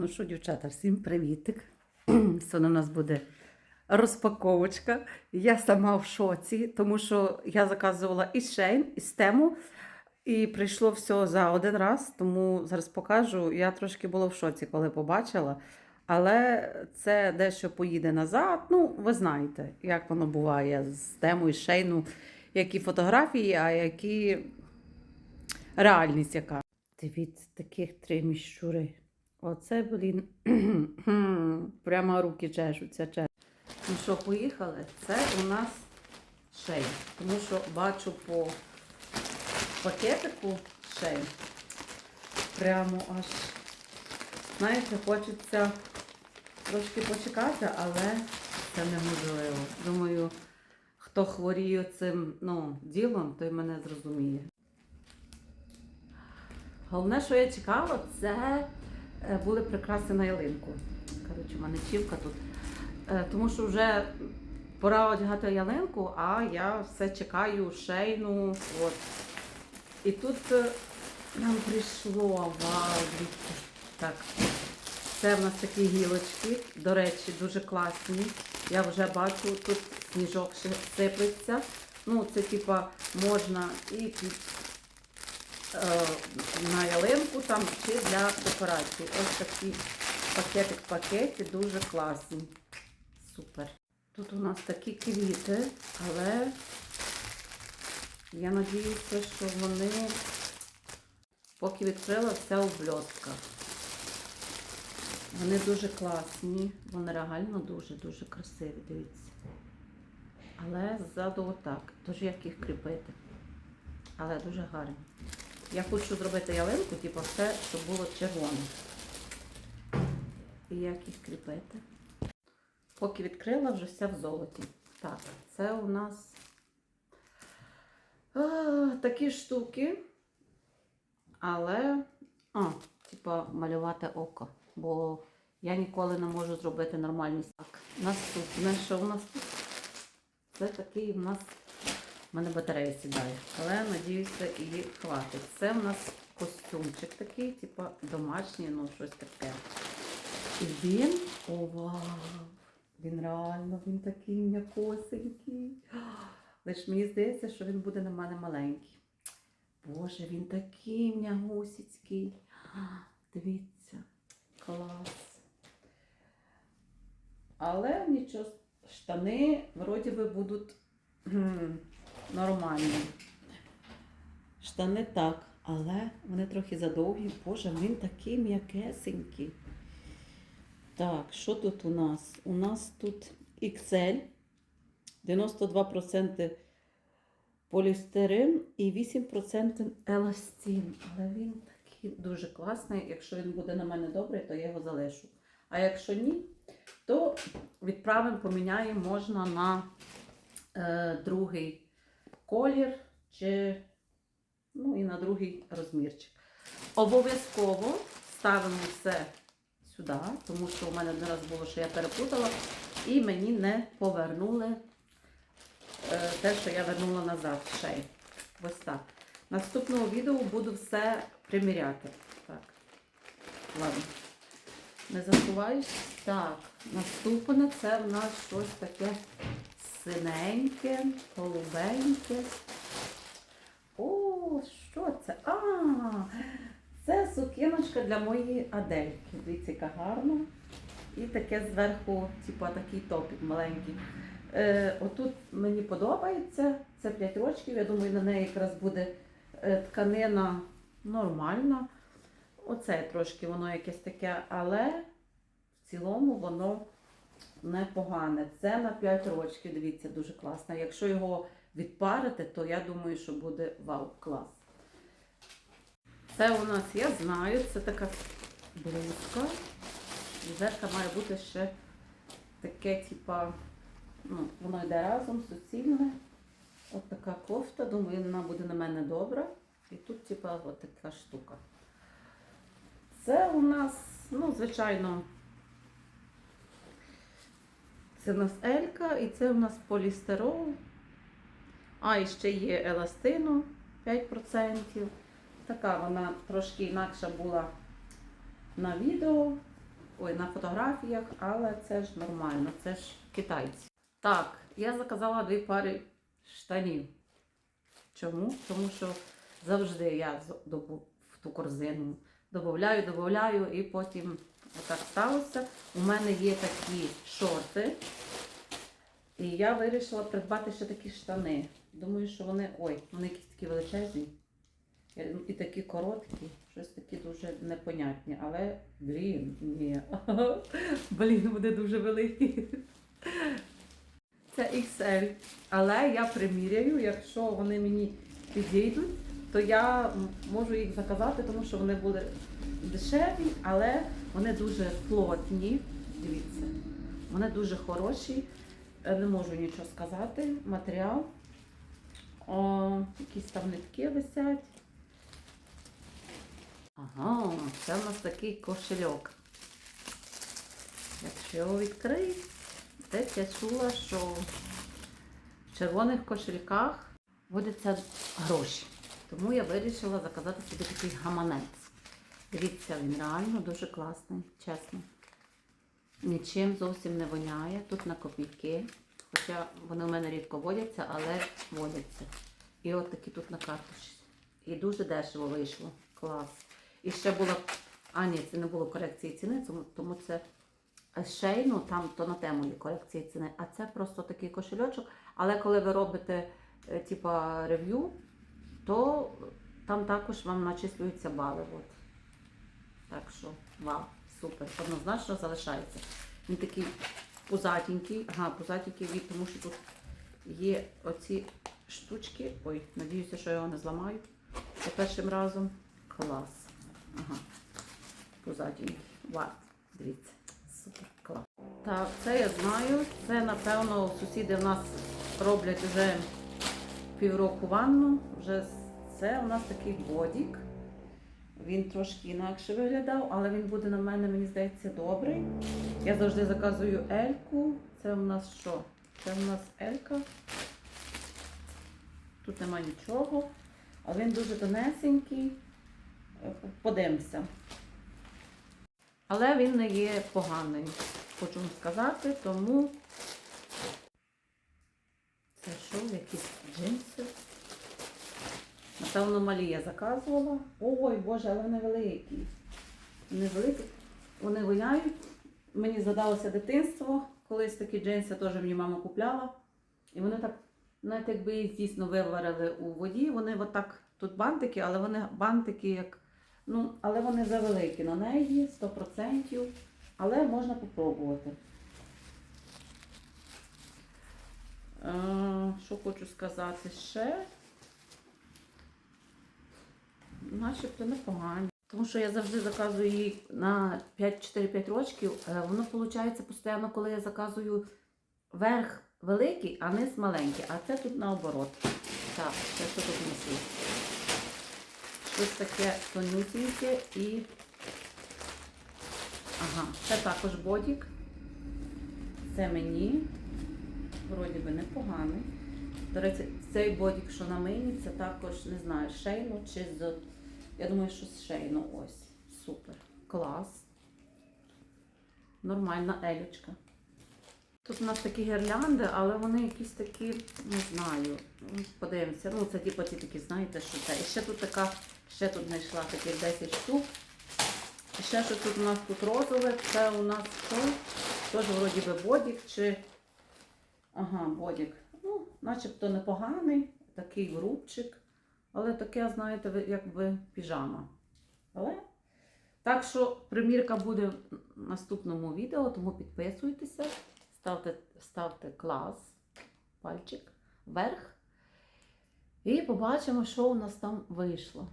Ну що, дівчата, всім привітик. Сьогодні у нас буде розпаковочка. Я сама в шоці, тому що я заказувала і шейн, і стему, і прийшло все за один раз, тому зараз покажу. Я трошки була в шоці, коли побачила. Але це дещо поїде назад. Ну, ви знаєте, як воно буває з темою шейну, які фотографії, а які реальність яка. Дивіться, таких три міщури. Оце, блін, прямо руки чешуться. чеш. Ну що, поїхали? Це у нас шей. Тому що бачу по пакетику шей. Прямо аж, знаєте, хочеться трошки почекати, але це неможливо. Думаю, хто хворіє цим ну, ділом, той мене зрозуміє. Головне, що я чекала, це були прикраси на ялинку. Коротше, в мене чівка тут. Е, Тому що вже пора одягати ялинку, а я все чекаю шейну. От. І тут е, нам прийшло вау. Так. Це в нас такі гілочки, до речі, дуже класні. Я вже бачу, тут сніжок ще сиплеться. Ну, це типа можна і під е, на ялинку там чи для декорації. Ось такі пакетик в пакеті, дуже класні. Супер. Тут у нас такі квіти, але я надіюся, що вони поки відкрила все у бльостках. Вони дуже класні, вони реально дуже-дуже красиві, дивіться. Але ззаду отак. Тож як їх кріпити. Але дуже гарні. Я хочу зробити ялинку, типу все, щоб було червоне. І як їх кріпити? Поки відкрила, вже все в золоті. Так, це у нас а, такі штуки. Але, а, типа малювати око. Бо я ніколи не можу зробити нормальні так. Наступне, що у нас тут? Це такий у нас у мене батарея сідає, але надіюся, її хватить. Це у нас костюмчик такий, типу домашній, ну щось таке. І він, о! Він реально він такий м'якосенький. Лиш мені здається, що він буде на мене маленький. Боже, він такий м'ягусіцький. Дивіться, клас. Але нічого, штани вроді би будуть нормальні. Штани так, але вони трохи задовгі. Боже, він такий м'якесенький. Так, що тут у нас? У нас тут XL, 92% полістирин і 8% еластин. Але він такий дуже класний. Якщо він буде на мене добрий, то я його залишу. А якщо ні, то відправимо, поміняємо можна на е, другий колір чи ну, і на другий розмірчик. Обов'язково ставимо все сюди, тому що у мене один раз було, що я перепутала, і мені не повернули е, те, що я вернула назад шей. Ось так. Наступного відео буду все приміряти. Так. Ладно. Не забуваюсь. Так, наступне це в нас щось таке синеньке, голубеньке. О, що це? А, це сукіночка для моєї Адельки. Дивіться, яка гарна. І таке зверху, типу, такий топік маленький. Е, отут мені подобається. Це 5 років. Я думаю, на неї якраз буде е, тканина нормальна. Оце трошки воно якесь таке, але в цілому воно непогане. Це на 5 років, дивіться, дуже класно. Якщо його відпарити, то я думаю, що буде вау, клас. Це у нас, я знаю, це така блузка. І має бути ще таке, типа, ну, воно йде разом, суцільне. От така кофта, думаю, вона буде на мене добра. І тут, типа, от така штука. Це у нас, ну, звичайно, це у нас Елька і це у нас полістирол. А, і ще є еластину 5%. Така вона трошки інакша була на відео. ой, на фотографіях, але це ж нормально, це ж китайці. Так, я заказала дві пари штанів. Чому? Тому що завжди я в ту корзину додаю, додаю, і потім отак сталося. У мене є такі шорти. І я вирішила придбати ще такі штани. Думаю, що вони. Ой, вони якісь такі величезні. І- І такі короткі, щось такі дуже непонятні. Але, блін, ні. Блін, вони дуже великі. Це XL. Але я приміряю, якщо вони мені підійдуть, то я можу їх заказати, тому що вони були дешеві, але вони дуже плотні. Дивіться, вони дуже хороші. Е, Не можу нічого сказати. Матеріал. О, якісь там нитки висять. Ага, це у нас такий кошельок. Якщо його відкрити, десь я чула, що в червоних кошельках водяться гроші. Тому я вирішила заказати собі такий гаманець. Дивіться, він реально дуже класний, чесно. Нічим зовсім не воняє. Тут на копійки. Хоча вони у мене рідко водяться, але водяться. І от такі тут на карточці. І дуже дешево вийшло. Клас. І ще була. А, ні, це не було корекції ціни, тому, це шейну, там то на тему є корекції ціни. А це просто такий кошельочок. Але коли ви робите е, типа рев'ю, то там також вам начислюються бали. От. Так що, вау, супер. Однозначно залишається. Він такий пузатенький, ага, пузатенький тому що тут є оці штучки. Ой, надіюся, що я його не зламаю. Це першим разом. Клас. Ага. Пузатенький. Вау, дивіться. Супер, клас. Так, це я знаю. Це, напевно, сусіди в нас роблять вже півроку ванну. Вже це у нас такий бодік. Він трошки інакше виглядав, але він буде на мене, мені здається, добрий. Я завжди заказую Ельку. Це у нас що? Це у нас Елька. Тут нема нічого. А він дуже тонесенький. Подивимося. Але він не є поганий, хочу вам сказати, тому це що, якісь джинси? Напевно, малі я заказувала. Ой, Боже, але вони великі. Вони воняють. Мені задалося дитинство. Колись такі джинси теж мені мама купляла. І вони так, знаєте, якби їх дійсно виварили у воді. Вони отак, тут бантики, але вони бантики як. Ну, але вони завеликі на неї, 100%. Але можна попробувати. Е, що хочу сказати ще? Начебто непогані. Тому що я завжди заказую її на 5-4-5 років. Е, Воно виходить постійно, коли я заказую верх великий, а низ маленький. А це тут наоборот. Так, це що тут у нас є? Щось таке тонюсіньке і. Ага, це також бодік. Це мені. Вроді би непоганий. До речі, цей бодік, що на мені, це також, не знаю, шейно чи з. Я думаю, що з шейно ось. Супер. Клас. Нормальна елючка. Тут у нас такі гірлянди, але вони якісь такі, не знаю. Ну, Подивимося. Ну, це типу ті такі, знаєте, що це. І ще тут така, ще тут знайшла таких 10 штук. І ще що тут у нас тут розове, це у нас що? Теж вроді би бодік чи. Ага, бодік. Ну, начебто непоганий, такий грубчик. Але таке, знаєте, якби піжама. Але так що примірка буде в наступному відео, тому підписуйтеся, ставте, ставте клас, пальчик вверх. І побачимо, що у нас там вийшло.